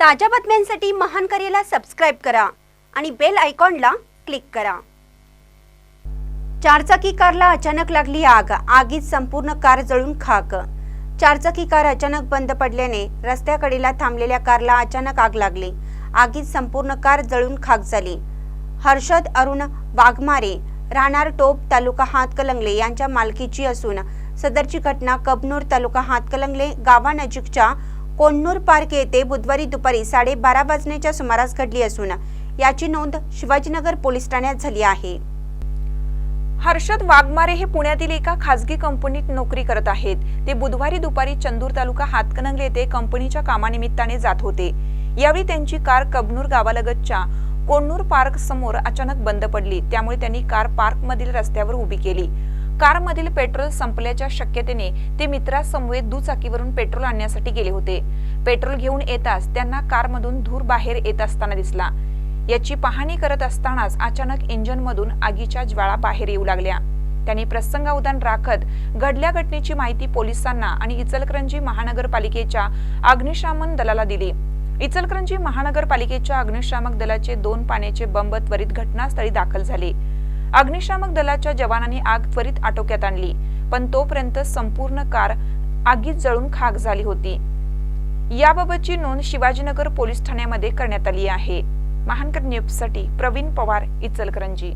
ताज्या बातम्यांसाठी महान करेला सबस्क्राईब करा आणि बेल आयकॉनला क्लिक करा. चारचाकी कारला अचानक लागली आग. आगीत संपूर्ण कार जळून खाक. चारचाकी कार अचानक बंद पडल्याने रस्त्याकडेला थांबलेल्या कारला अचानक आग लागली. आगीत संपूर्ण कार जळून खाक झाली. हर्षद अरुण वाघमारे राहणार टोप तालुका हातकलंगले यांच्या मालकीची असून सदरची घटना कबनूर तालुका हातकलंगले गावानजीकच्या कोन्नूर पार्क येथे बुधवारी दुपारी साडेबारा वाजण्याच्या सुमारास घडली असून याची नोंद शिवाजीनगर पोलीस ठाण्यात झाली आहे. हर्षद वाघमारे हे पुण्यातील एका खासगी कंपनीत नोकरी करत आहेत. ते बुधवारी दुपारी चंदूर तालुका हातकणंगले येथे कंपनीच्या कामानिमित्ताने जात होते. यावेळी त्यांची कार कबनूर गावालगतच्या कोन्नूर पार्क समोर अचानक बंद पडली. त्यामुळे त्यांनी कार पार्क मधील रस्त्यावर उभी केली. कारमधील पेट्रोल संपल्याच्या शक्यतेने ते मित्रासमवेत दुचाकीवरून पेट्रोल आणण्यासाठी गेले होते. पेट्रोल घेऊन येताच त्यांना कारमधून धूर बाहेर येत असताना दिसला. याची पाहणी करत असतानाच अचानक इंजिनमधून आगीच्या ज्वाळा बाहेर येऊ लागल्या. त्यांनी प्रसंगावधान राखत घडल्या घटनेची माहिती पोलिसांना आणि इचलकरंजी महानगरपालिकेच्या अग्निशामन दलाला दिली. इचलकरंजी महानगरपालिकेच्या अग्निशामक दलाचे दोन पाण्याचे बंब त्वरित घटनास्थळी दाखल झाले. अग्निशामक दलाच्या जवानांनी आग त्वरित आटोक्यात आणली पण तोपर्यंत संपूर्ण कार आगीत जळून खाक झाली होती. याबाबतची नोंद शिवाजीनगर पोलीस ठाण्यामध्ये करण्यात आली आहे. महानकर न्यूजसाठी प्रवीण पवार इचलकरंजी.